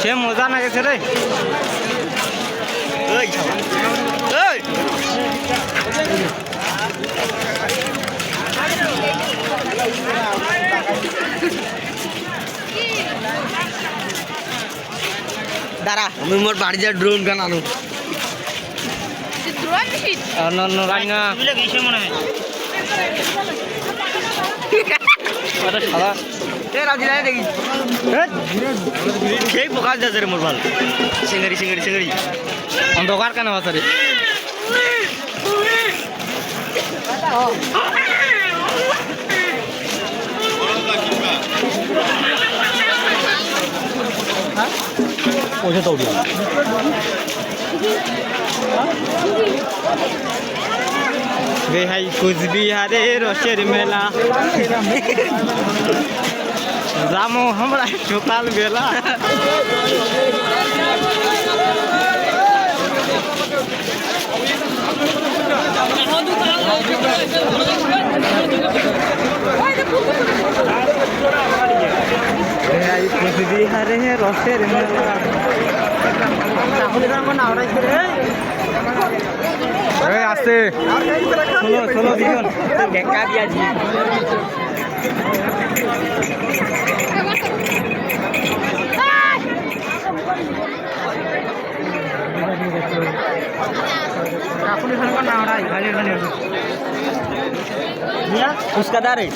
সে মজা না গেছে রে। দাঁড়া। আমি মোর বাড়ি যা ড্রোন গান আনো রান্না আরে সাদা এ রাজি নাই দেখি। সেই প্রকাশ যাচ্ছে রে মোর ভালো সিঙ্গারি সিঙ্গারি সিঙ্গারি। অন্ধকার কেন আছে রে? পয়সা তো বেহাই কুচবিহারে রসের মেলা। যামো আমরা সকাল বেলা বেহাই কুচবিহারে রসের মেলা। আসতে ষোলো ষোলো দিন দেখা দিয়াছি ফুচকা দারে